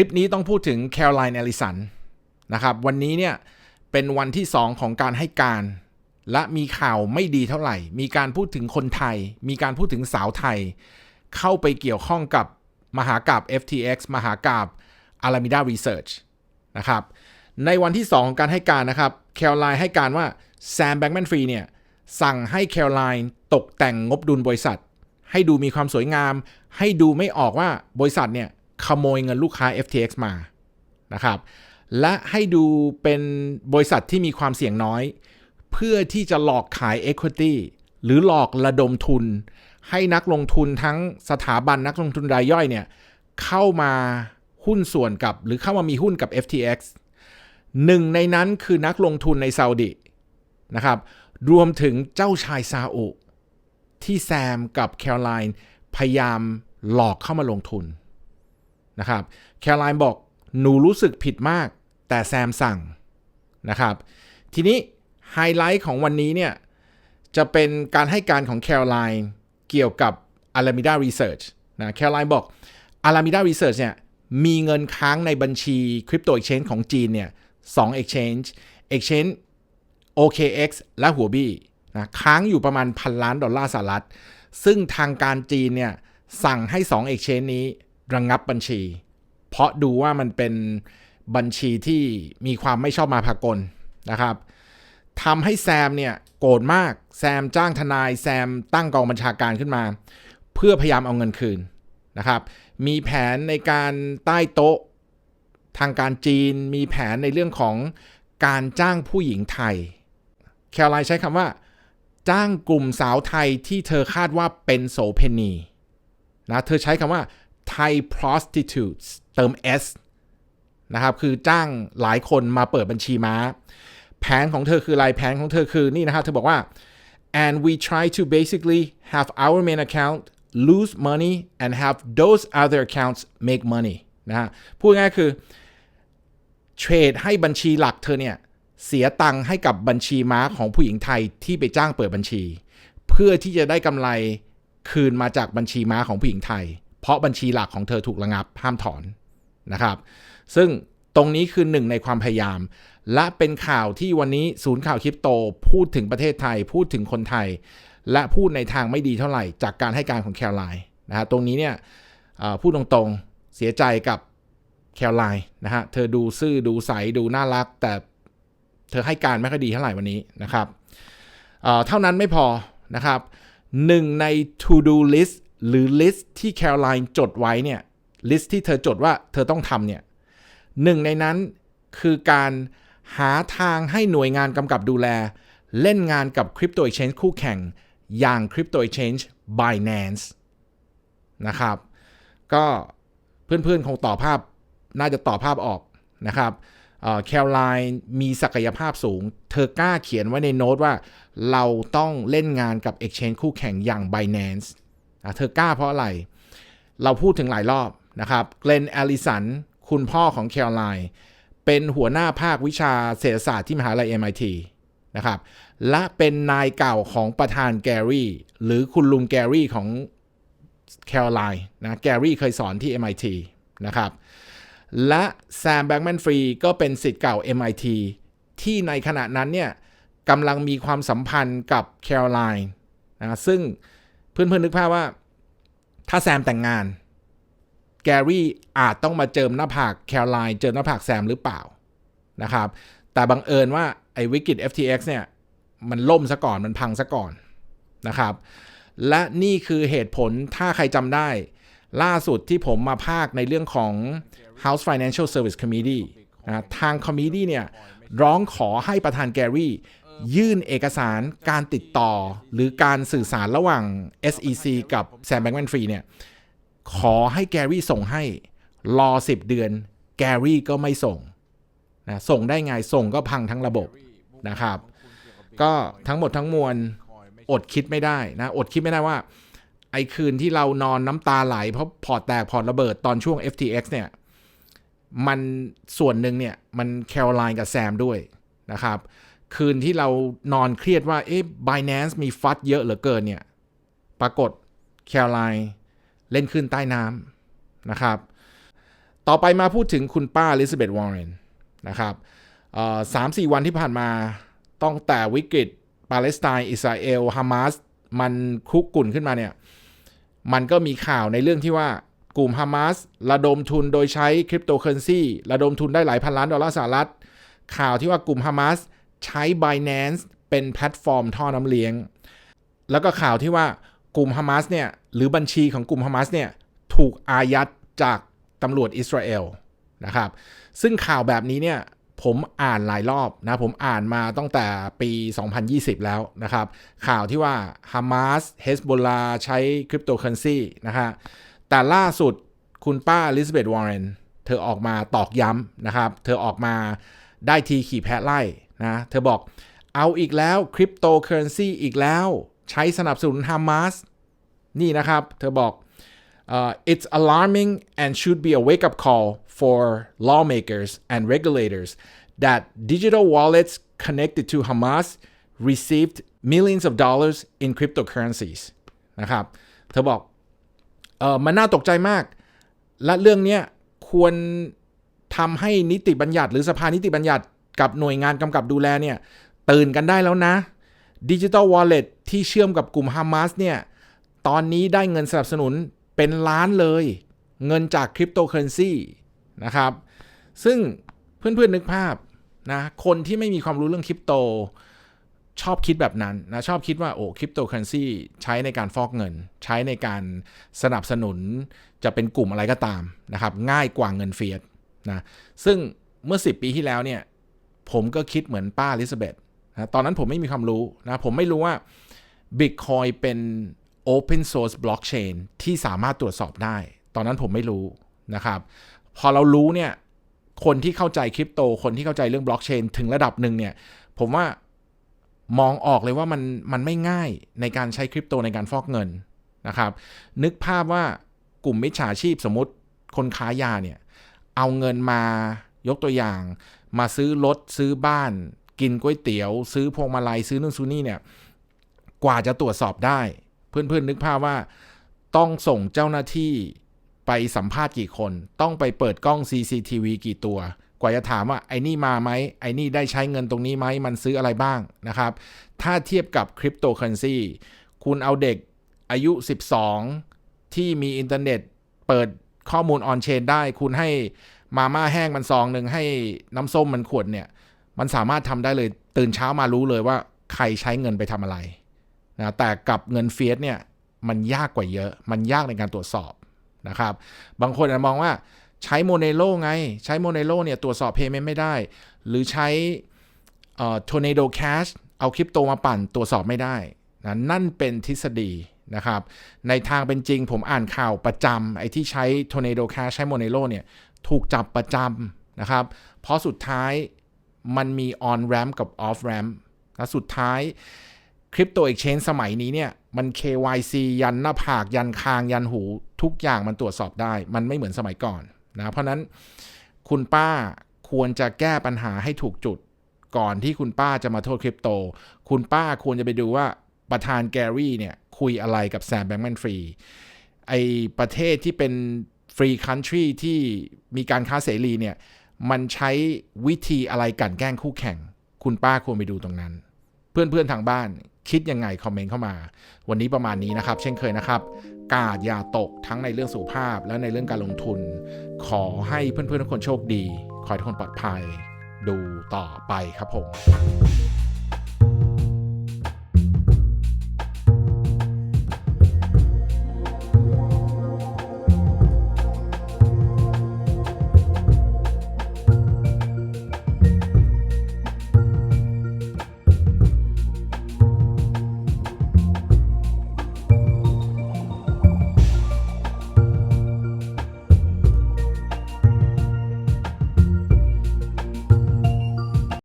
ลิปนี้ต้องพูดถึงแคโรไลน์แอลิสันนะครับ วันนี้เนี่ยเป็นวันที่ 2 ของการให้การ และมีข่าวไม่ดีเท่าไหร่ มีการพูดถึงคนไทย มีการพูดถึงสาวไทย เข้าไปเกี่ยวข้องกับมหากราบ FTX มหากราบ Alameda Research นะครับในวันที่ 2 ของการให้การนะครับแคโรไลน์ให้การว่าแซมแบงแมนฟรีเนี่ยสั่งให้แคโรไลน์ตกแต่งงบดุลบริษัท ให้ดูมีความสวยงาม ให้ดูไม่ออกว่าบริษัทเนี่ย ขโมยเงินลูกค้า FTX มานะครับ และให้ดูเป็นบริษัทที่มีความเสี่ยงน้อย เพื่อที่จะหลอกขาย Equity หรือหลอกระดมทุน ให้นักลงทุนทั้งสถาบันนักลงทุนรายย่อยเนี่ยเข้ามาหุ้นส่วนกับ หรือเข้ามามีหุ้นกับ FTX หนึ่งในนั้นคือนักลงทุนในซาอุดินะครับ รวมถึงเจ้าชายซาอุที่แซมกับแคโรไลน์พยายามหลอกเข้ามาลงทุน นะครับแคโรไลน์บอกหนูรู้สึกผิดมาก แต่แซมสั่งนะครับ ทีนี้ไฮไลท์ของวันนี้เนี่ยจะเป็นการให้การของแคโรไลน์เกี่ยวกับ Alameda Research นะแคโรไลน์บอก Alameda Research เนี่ยมีเงินค้างในบัญชีคริปโต Exchange ของจีนเนี่ยสอง Exchange Exchange OKX และหัวบี้นะค้างอยู่ประมาณพันล้านดอลลาร์สหรัฐ ซึ่งทางการจีนเนี่ยสั่งให้ 2 Exchange นี้ ระงงับบัญชี เพราะดูว่ามันเป็นบัญชีที่มีความไม่ชอบมาพากลนะครับทำให้แซมเนี่ยโกรธมากแซมจ้างทนายแซมตั้งกองบัญชาการขึ้นมา เพื่อพยายามเอาเงินคืนนะครับ มีแผนในการใต้โต๊ะทางการจีน มีแผนในเรื่องของการจ้างผู้หญิงไทย แคลไลใช้คำว่า จ้างกลุ่มสาวไทยที่เธอคาดว่าเป็นโสเพณีนะเธอใช้คำว่า Thai prostitutes เติม s นะครับ คือจ้างหลายคนมาเปิดบัญชีม้า แผนของเธอคืออะไรแผนของเธอคือนี่นะครับ เธอบอกว่า and we try to basically have our main account lose money and have those other accounts make money นะฮะพูดง่ายคือเทรดให้บัญชีหลักเธอเนี่ย เสียตังค์ให้กับบัญชีม้าของผู้หญิงไทยที่ไปจ้างเปิดบัญชี เพื่อที่จะได้กำไรคืนมาจากบัญชีม้าของผู้หญิงไทย เพราะบัญชีหลักของเธอถูกระงับห้ามถอนนะครับ ซึ่งตรงนี้คือหนึ่งในความพยายาม และเป็นข่าวที่วันนี้ศูนย์ข่าวคริปโต พูดถึงประเทศไทย พูดถึงคนไทย และพูดในทางไม่ดีเท่าไหร่ จากการให้การของแคลไลน์นะฮะตรงนี้เนี่ยพูดตรงๆเสียใจกับแคลไลน์นะฮะเธอดูซื่อดูใสดูน่ารัก แต่เธอให้การไม่ค่อยดีเท่าไหร่วันนี้นะครับเท่านั้นไม่พอนะครับหนึ่งใน to do list หรือ list ที่แคโรไลน์จดไว้เนี่ย list ที่เธอจดว่าเธอต้องทำเนี่ยหนึ่งในนั้นคือการหาทางให้หน่วยงานกำกับดูแล เล่นงานกับคริปโต exchange คู่แข่ง อย่างคริปโต exchange Binance นะครับ ก็เพื่อนๆ คงต่อภาพน่าจะต่อภาพออกนะครับแคลไลน์มีศักยภาพสูง เธอกล้าเขียนไว้ในโน้ตว่า เราต้องเล่นงานกับ Exchange คู่แข่งอย่าง Binance เธอกล้าเพราะอะไร เราพูดถึงหลายรอบนะครับเกรนแอลิสัน คุณพ่อของแคลไลน์เป็นหัวหน้าภาควิชาเศรษฐศาสตร์ที่มหาลัย MIT นะครับ และเป็นนายเก่าของประธานแกรี่ หรือคุณลุงแกรี่ของแคลไลน์นะ แกรี่เคยสอนที่ MIT นะครับ และแซมแบงแมนฟรีก็เป็นสิทธิ์เก่า MIT ที่ในขณะนั้นเนี่ยกำลังมีความสัมพันธ์กับแคโรไลน์นะ ซึ่ง เพื่อนๆนึกภาพว่า ถ้าแซมแต่งงาน แกรี่อาจต้องมาเจิมหน้าผากแคโรไลน์เจิมหน้าผากแซมหรือเปล่านะครับ แต่บังเอิญว่าไอ้วิกฤต FTX เนี่ย มันล่มซะก่อนมันพังซะก่อนนะครับ และนี่คือเหตุผลถ้าใครจำได้ ล่าสุดที่ผมมาภาคในเรื่องของ House Financial Service Committee นะทางคอมมิตี้เนี่ย ร้องขอให้ประธานแกรี่ ยื่นเอกสารการติดต่อ หรือการสื่อสารระหว่าง SEC กับแซมแบงก์แมนฟรีเนี่ยขอให้แกรี่ส่งให้รอ 10 เดือน แกรี่ก็ไม่ส่งนะส่งได้ไงส่งก็พังทั้งระบบนะครับ ก็ทั้งหมดทั้งมวลอดคิดไม่ได้นะ อดคิดไม่ได้ว่า ไอ้คืนที่เรานอนน้ำตาไหล เพราะพอร์ตแตกพอร์ตระเบิดตอนช่วง FTX เนี่ย มันส่วนหนึ่งเนี่ย มันแคโรไลน์กับแซมด้วยนะครับ คืนที่เรานอนเครียดว่าเอ๊ะ Binance มีฟัดเยอะเหลือเกินเนี่ย ปรากฏแคโรไลน์เล่นขึ้นใต้น้ำนะครับ ต่อไปมาพูดถึงคุณป้าลิซาเบธวอร์เรนนะครับสามสี่วันที่ผ่านมาต้องแต่วิกฤตปาเลสไตน์อิสราเอลฮามาสมันคุกกุ่นขึ้นมาเนี่ย มันก็มีข่าวในเรื่องที่ว่ากลุ่มฮามาสระดมทุนโดยใช้คริปโตเคอเรนซีระดมทุนได้หลายพันล้านดอลลาร์สหรัฐ ข่าวที่ว่ากลุ่มฮามาส ใช้ Binance เป็นแพลตฟอร์มท่อน้ำเลี้ยง แล้วก็ข่าวที่ว่ากลุ่มฮามาสเนี่ยหรือบัญชีของกลุ่มฮามาสเนี่ยถูกอายัดจากตำรวจอิสราเอลนะครับซึ่งข่าวแบบนี้เนี่ยผมอ่านหลายรอบนะผมอ่านมาตั้งแต่ปี 2020 แล้วนะครับ ข่าวที่ว่าฮามาสเฮสโบลาใช้คริปโตเคอเรนซีนะฮะแต่ล่าสุดคุณป้าลิซเบธวอร์เรนเธอออกมาตอกย้ำนะครับ เธอออกมาได้ทีขี่แพะไล่ นะเธอบอกเอาอีกแล้วคริปโตเคอเรนซีอีกแล้ว ใช้สนับสนุนฮามาสนี่นะครับ เธอบอก uh, it's alarming and should be a wake up call for lawmakers and regulators that digital wallets connected to Hamas received millions of dollars in cryptocurrencies นะครับ เธอบอกเออมันน่าตกใจมาก และเรื่องนี้ควรทำให้นิติบัญญัติหรือสภานิติบัญญัติ กับหน่วยงานกำกับดูแลเนี่ย ตื่นกันได้แล้วนะดิจิ t a l Wallet ที่เชื่อมกับกลุ่มฮามาสเนี่ย ตอนนี้ได้เงินสนับสนุนเป็นล้านเลย เงินจากคริปโตเคอเรนซีนะครับ ซึ่งเพื่อนๆนึกภาพนะคนที่ไม่มีความรู้เรื่องคริปโตชอบคิดแบบนั้นนะชอบคิดว่าโอ้คริปโตเคอเรนซีใช้ในการฟอกเงิน ใช้ในการสนับสนุนจะเป็นกลุ่มอะไรก็ตามนะครับ ง่ายกว่าเงินเฟียสนะซึ่งเมื่อ 10 ปีที่แล้วเนี่ย ผมก็คิดเหมือนป้าลิซาเบธนะตอนนั้นผมไม่มีความรู้นะผมไม่รู้ว่า Bitcoin เป็น Open Source Blockchain ที่สามารถตรวจสอบได้ ตอนนั้นผมไม่รู้นะครับพอเรารู้เนี่ยคนที่เข้าใจคริปโต คนที่เข้าใจเรื่องบล็อกเชนถึงระดับหนึ่งเนี่ยผมว่ามองออกเลยว่ามันมันไม่ง่ายในการใช้คริปโตในการฟอกเงินนะครับนึกภาพว่ากลุ่มมิจฉาชีพสมมติคนค้ายาเนี่ยเอาเงินมายกตัวอย่าง มาซื้อรถซื้อบ้าน กินก๋วยเตี๋ยว ซื้อพวงมาลัยซื้อนู่นซื้อนี่เนี่ยกว่าจะตรวจสอบได้ เพื่อนๆนึกภาพว่าต้องส่งเจ้าหน้าที่ไปสัมภาษณ์กี่คน ต้องไปเปิดกล้อง CCTV กี่ตัว กว่าจะถามว่าไอ้นี่มาไหมไอ้นี่ได้ใช้เงินตรงนี้ไหมมันซื้ออะไรบ้างนะครับ ถ้าเทียบกับคริปโตเคอเรนซีคุณเอาเด็กอายุ 12 ที่มีอินเทอร์เน็ต เปิดข้อมูลออนเชนได้ คุณให้ มาม่าแห้งมันซองหนึ่งให้น้ำส้มมันขวดเนี่ย มันสามารถทำได้เลยตื่นเช้ามารู้เลยว่าใครใช้เงินไปทำอะไรนะแต่กับเงินเฟียสเนี่ยมันยากกว่าเยอะ มันยากในการตรวจสอบนะครับ บางคนอาจจะมองว่าใช้โมเนโลไง ใช้โมเนโลเนี่ยตรวจสอบเพย์เมนต์ไม่ได้ หรือใช้เอ่อ Tornado Cash เอาคริปโตมาปั่นตรวจสอบไม่ได้นะนั่นเป็นทฤษฎีนะครับ ในทางเป็นจริงผมอ่านข่าวประจำไอ้ที่ใช้ Tornado Cash ใช้โมเนโลเนี่ย ถูกจับประจำนะครับ เพราะสุดท้ายมันมี on ramp กับ off ramp และสุดท้ายคริปโตเอ็กชแนนสมัยนี้เนี่ย มัน KYC ยันหน้าผากยันคางยันหูทุกอย่างมันตรวจสอบได้ มันไม่เหมือนสมัยก่อนนะเพราะนั้นคุณป้าควรจะแก้ปัญหาให้ถูกจุดก่อนที่คุณป้าจะมาโทษคริปโต คุณป้าควรจะไปดูว่าประธานแกรี่เนี่ย คุยอะไรกับแซมแบงแมนฟรีไอประเทศที่เป็น ฟรีคันทรีที่มีการค้าเสรีเนี่ยมันใช้วิธีอะไรกันแกล้งคู่แข่ง คุณป้าควรไปดูตรงนั้น เพื่อนๆทางบ้านคิดยังไง คอมเมนต์เข้ามา วันนี้ประมาณนี้นะครับ เช่นเคยนะครับ กาดอย่าตกทั้งในเรื่องสุขภาพและในเรื่องการลงทุน ขอให้เพื่อนๆทุกคนโชคดี ขอให้ทุกคนปลอดภัย ดูต่อไปครับผม